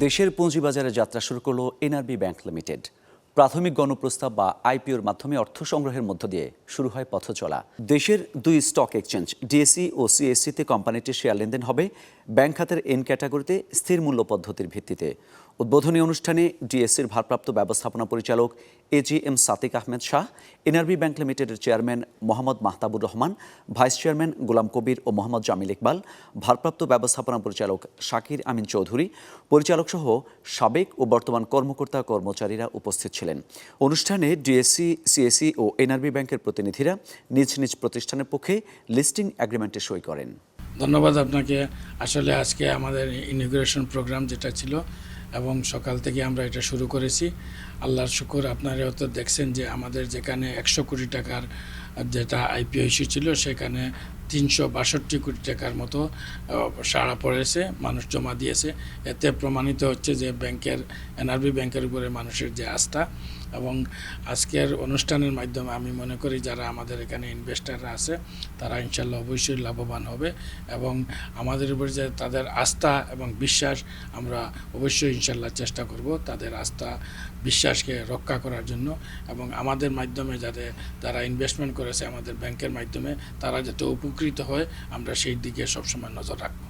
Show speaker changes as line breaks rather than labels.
দেশের পুঁজিবাজারে যাত্রা শুরু করল এনআরবি ব্যাংক লিমিটেড। প্রাথমিক গণপ্রস্তাব বা আইপিওর মাধ্যমে অর্থ সংগ্রহের মধ্য দিয়ে শুরু হয় পথ চলা। দেশের দুই স্টক এক্সচেঞ্জ ডিএসসি ও সিএসসিতে কোম্পানিটির শেয়ার লেনদেন হবে। ব্যাংক খাতের এন ক্যাটাগরিতে স্থির মূল্য পদ্ধতির ভিত্তিতে। উদ্বোধনী অনুষ্ঠানে ডিএসসির ভারপ্রাপ্ত ব্যবস্থাপনা পরিচালক A G M Satik Ahmed Shah NRB bank লিমিটেডের chairman Mohammad Mahtabur Rahman, vice chairman Golam Kabir ও মোহাম্মদ জামিল ইকবাল, ভারপ্রাপ্ত ব্যবস্থাপনা পরিচালক শাকির আমিন চৌধুরী পরিচালক সহ সাবেক ও বর্তমান কর্মকর্তা কর্মচারীরা উপস্থিত ছিলেন। অনুষ্ঠানে ডিএসসি, সিএসসি ও এনআরবি ব্যাংকের প্রতিনিধিরা নিজ নিজ প্রতিষ্ঠানের পক্ষে লিস্টিং অ্যাগ্রিমেন্টে সই করেন।
ধন্যবাদ আপনাকে। আসলে আজকে আমাদের ইনিগ্রেশন প্রোগ্রাম যেটা ছিল এবং সকাল থেকে আমরা এটা শুরু করেছি। আল্লাহর শুকুর আপনারা হয়তো দেখছেন যে আমাদের যেখানে একশো কোটি টাকার যেটা আইপিও ইস্যু ছিল, সেখানে তিনশো বাষট্টি কোটি টাকার মতো সাড়া পড়েছে, মানুষ জমা দিয়েছে। এতে প্রমাণিত হচ্ছে যে ব্যাংকের, এনআরবি ব্যাংকের উপরে মানুষের যে আস্থা এবং আজকের অনুষ্ঠানের মাধ্যমে আমি মনে করি যারা আমাদের এখানে ইনভেস্টাররা আছে, তারা ইনশাল্লাহ অবশ্যই লাভবান হবে এবং আমাদের উপর যে তাদের আস্থা এবং বিশ্বাস, আমরা অবশ্যই ইনশাল্লাহ চেষ্টা করব তাদের আস্থা, বিশ্বাসকে রক্ষা করার জন্য এবং আমাদের মাধ্যমে যাতে তারা ইনভেস্টমেন্ট করেছে আমাদের ব্যাংকের মাধ্যমে, তারা যাতে উপকৃত হয় আমরা সেই দিকে সবসময় নজর রাখব।